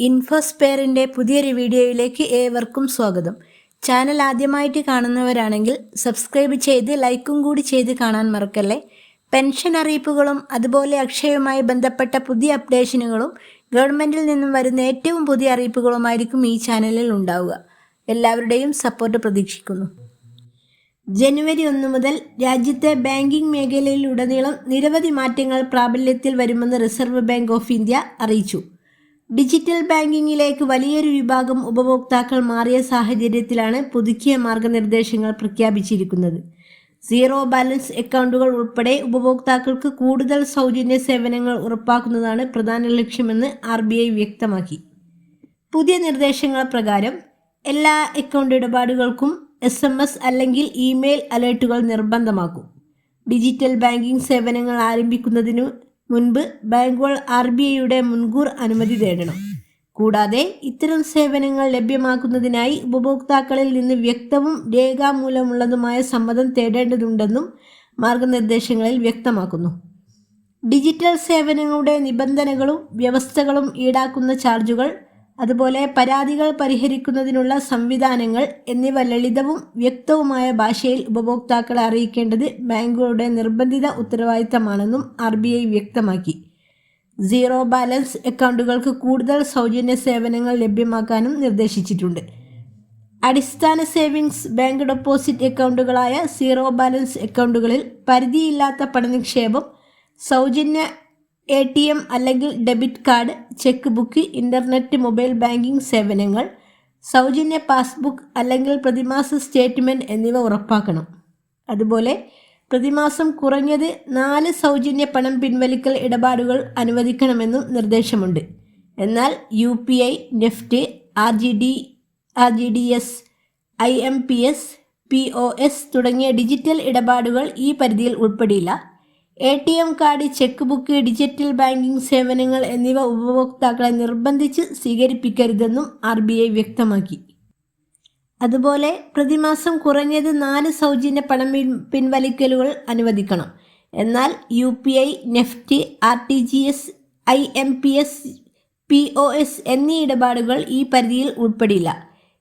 ഇൻഫോസ്പെയറിന്റെ പുതിയൊരു വീഡിയോയിലേക്ക് ഏവർക്കും സ്വാഗതം. ചാനൽ ആദ്യമായിട്ട് കാണുന്നവരാണെങ്കിൽ സബ്സ്ക്രൈബ് ചെയ്ത് ലൈക്കും കൂടി ചെയ്ത് കാണാൻ മറക്കല്ലേ. പെൻഷൻ അറിയിപ്പുകളും അതുപോലെ അക്ഷയവുമായി ബന്ധപ്പെട്ട പുതിയ അപ്ഡേഷനുകളും ഗവൺമെന്റിൽ നിന്നും വരുന്ന ഏറ്റവും പുതിയ അറിയിപ്പുകളുമായിരിക്കും ഈ ചാനലിൽ ഉണ്ടാവുക. എല്ലാവരുടെയും സപ്പോർട്ട് പ്രതീക്ഷിക്കുന്നു. ജനുവരി ഒന്ന് മുതൽ രാജ്യത്തെ ബാങ്കിംഗ് മേഖലയിലുടനീളം നിരവധി മാറ്റങ്ങൾ പ്രാബല്യത്തിൽ വരുമെന്ന് റിസർവ് ബാങ്ക് ഓഫ് ഇന്ത്യ അറിയിച്ചു. ഡിജിറ്റൽ ബാങ്കിങ്ങിലേക്ക് വലിയൊരു വിഭാഗം ഉപഭോക്താക്കൾ മാറിയ സാഹചര്യത്തിലാണ് പുതുക്കിയ മാർഗനിർദ്ദേശങ്ങൾ പ്രഖ്യാപിച്ചിരിക്കുന്നത്. സീറോ ബാലൻസ് അക്കൗണ്ടുകൾ ഉൾപ്പെടെ ഉപഭോക്താക്കൾക്ക് കൂടുതൽ സൗജന്യ സേവനങ്ങൾ ഉറപ്പാക്കുന്നതാണ് പ്രധാന ലക്ഷ്യമെന്ന് ആർ വ്യക്തമാക്കി. പുതിയ നിർദ്ദേശങ്ങൾ പ്രകാരം എല്ലാ അക്കൗണ്ട് ഇടപാടുകൾക്കും എസ് എം എസ് അല്ലെങ്കിൽ ഇമെയിൽ അലേർട്ടുകൾ നിർബന്ധമാക്കും. ഡിജിറ്റൽ ബാങ്കിംഗ് സേവനങ്ങൾ ആരംഭിക്കുന്നതിനു മുൻപ് ബാങ്കുകൾ ആർ ബി ഐയുടെ മുൻകൂർ അനുമതി തേടണം. കൂടാതെ ഇത്തരം സേവനങ്ങൾ ലഭ്യമാക്കുന്നതിനായി ഉപഭോക്താക്കളിൽ നിന്ന് വ്യക്തവും രേഖാമൂലമുള്ളതുമായ സമ്മതം തേടേണ്ടതുണ്ടെന്നും മാർഗനിർദ്ദേശങ്ങളിൽ വ്യക്തമാക്കുന്നു. ഡിജിറ്റൽ സേവനങ്ങളുടെ നിബന്ധനകളും വ്യവസ്ഥകളും ഈടാക്കുന്ന ചാർജുകൾ അതുപോലെ പരാതികൾ പരിഹരിക്കുന്നതിനുള്ള സംവിധാനങ്ങൾ എന്നിവ ലളിതവും വ്യക്തവുമായ ഭാഷയിൽ ഉപഭോക്താക്കളെ അറിയിക്കേണ്ടത് ബാങ്കുകളുടെ നിർബന്ധിത ഉത്തരവാദിത്തമാണെന്നും ആർ ബി ഐ വ്യക്തമാക്കി. സീറോ ബാലൻസ് അക്കൗണ്ടുകൾക്ക് കൂടുതൽ സൗജന്യ സേവനങ്ങൾ ലഭ്യമാക്കാനും നിർദ്ദേശിച്ചിട്ടുണ്ട്. അടിസ്ഥാന സേവിങ്സ് ബാങ്ക് ഡെപ്പോസിറ്റ് അക്കൗണ്ടുകളായ സീറോ ബാലൻസ് അക്കൗണ്ടുകളിൽ പരിധിയില്ലാത്ത പണനിക്ഷേപം സൗജന്യ എ ടി എം അല്ലെങ്കിൽ debit card cheque book internet mobile banking സേവനങ്ങൾ സൗജന്യ പാസ്ബുക്ക് അല്ലെങ്കിൽ പ്രതിമാസ സ്റ്റേറ്റ്മെന്റ് എന്നിവ ഉറപ്പാക്കണം. അതുപോലെ പ്രതിമാസം കുറഞ്ഞത് നാല് സൗജന്യ പണം പിൻവലിക്കൽ ഇടപാടുകൾ അനുവദിക്കണമെന്നും നിർദ്ദേശമുണ്ട്. എന്നാൽ U P I NEFT R G D R G D S I M P S P O S തുടങ്ങിയ ഡിജിറ്റൽ ഇടപാടുകൾ ഈ പരിധിയിൽ ഉൾപ്പെടില്ല. A T M card cheque book digital banking സേവനങ്ങൾ എന്നിവ ഉപഭോക്താക്കളെ നിർബന്ധിച്ച് സ്വീകരിപ്പിക്കരുതെന്നും ആർ ബി ഐ വ്യക്തമാക്കി. അതുപോലെ പ്രതിമാസം കുറഞ്ഞത് നാല് സൗജന്യ പണം പിൻവലിക്കലുകൾ അനുവദിക്കണം. എന്നാൽ U P I NEFT R T G S I M P S P O S എന്നീ ഇടപാടുകൾ ഈ പരിധിയിൽ ഉൾപ്പെടില്ല.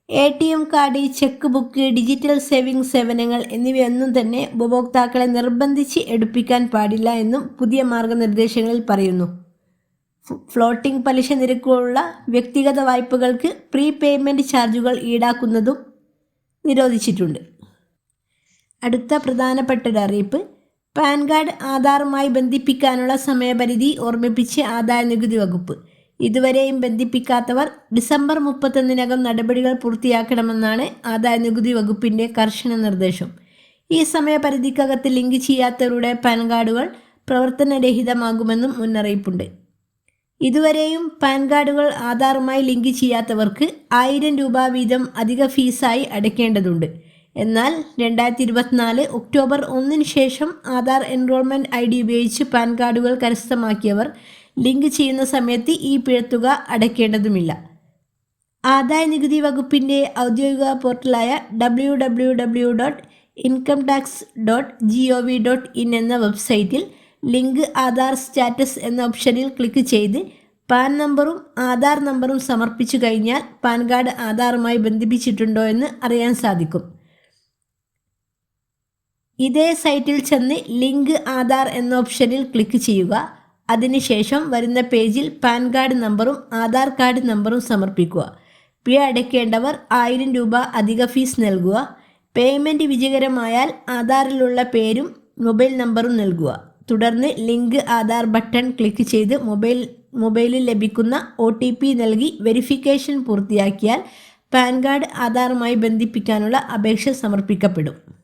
A T M card cheque book digital saving സേവനങ്ങൾ എന്നിവയൊന്നും തന്നെ ഉപഭോക്താക്കളെ നിർബന്ധിച്ച് എടുപ്പിക്കാൻ പാടില്ല എന്നും പുതിയ മാർഗനിർദ്ദേശങ്ങളിൽ പറയുന്നു. ഫ്ലോട്ടിംഗ് പലിശ നിരക്കുള്ള വ്യക്തിഗത വായ്പകൾക്ക് പ്രീ പേയ്മെന്റ് ചാർജുകൾ ഈടാക്കുന്നതും നിരോധിച്ചിട്ടുണ്ട്. അടുത്ത പ്രധാനപ്പെട്ട ഒരു അറിയിപ്പ്. പാൻ കാർഡ് ആധാറുമായി ബന്ധിപ്പിക്കാനുള്ള സമയപരിധി ഓർമ്മിപ്പിച്ച് ആദായ നികുതി വകുപ്പ്. ഇതുവരെയും ബന്ധിപ്പിക്കാത്തവർ ഡിസംബർ മുപ്പത്തൊന്നിനകം നടപടികൾ പൂർത്തിയാക്കണമെന്നാണ് ആദായ നികുതി വകുപ്പിന്റെ കർശന നിർദ്ദേശം. ഈ സമയപരിധിക്കകത്ത് ലിങ്ക് ചെയ്യാത്തവരുടെ പാൻ കാർഡുകൾ പ്രവർത്തനരഹിതമാകുമെന്നും മുന്നറിയിപ്പുണ്ട്. ഇതുവരെയും പാൻ കാർഡുകൾ ആധാറുമായി ലിങ്ക് ചെയ്യാത്തവർക്ക് ആയിരം രൂപ വീതം അധിക ഫീസായി അടയ്ക്കേണ്ടതുണ്ട്. എന്നാൽ രണ്ടായിരത്തി ഇരുപത്തിനാല് ഒക്ടോബർ ഒന്നിന് ശേഷം ആധാർ എൻറോൾമെന്റ് ഐ ഡി ഉപയോഗിച്ച് പാൻ കാർഡുകൾ കരസ്ഥമാക്കിയവർ ലിങ്ക് ചെയ്യുന്ന സമയത്ത് ഈ പിഴത്തുക അടയ്ക്കേണ്ടതുമില്ല. ആദായ നികുതി വകുപ്പിന്റെ ഔദ്യോഗിക പോർട്ടലായ W W W dot income tax dot G O V dot in എന്ന വെബ്സൈറ്റിൽ ലിങ്ക് ആധാർ സ്റ്റാറ്റസ് എന്ന ഓപ്ഷനിൽ ക്ലിക്ക് ചെയ്ത് പാൻ നമ്പറും ആധാർ നമ്പറും സമർപ്പിച്ചു കഴിഞ്ഞാൽ പാൻ കാർഡ് ആധാറുമായി ബന്ധിപ്പിച്ചിട്ടുണ്ടോ എന്ന് അറിയാൻ സാധിക്കും. ഇതേ സൈറ്റിൽ ചെന്ന് ലിങ്ക് ആധാർ എന്ന ഓപ്ഷനിൽ ക്ലിക്ക് ചെയ്യുക. അതിനുശേഷം വരുന്ന പേജിൽ പാൻ കാർഡ് നമ്പറും ആധാർ കാർഡ് നമ്പറും സമർപ്പിക്കുക. പിഴ അടയ്ക്കേണ്ടവർ ആയിരം രൂപ അധിക ഫീസ് നൽകുക. പേയ്മെന്റ് വിജയകരമായാൽ ആധാറിലുള്ള പേരും മൊബൈൽ നമ്പറും നൽകുക. തുടർന്ന് ലിങ്ക് ആധാർ ബട്ടൺ ക്ലിക്ക് ചെയ്ത് മൊബൈൽ മൊബൈലിൽ ലഭിക്കുന്ന ഒ ടി പി നൽകി വെരിഫിക്കേഷൻ പൂർത്തിയാക്കിയാൽ പാൻ കാർഡ് ആധാറുമായി ബന്ധിപ്പിക്കാനുള്ള അപേക്ഷ സമർപ്പിക്കപ്പെടും.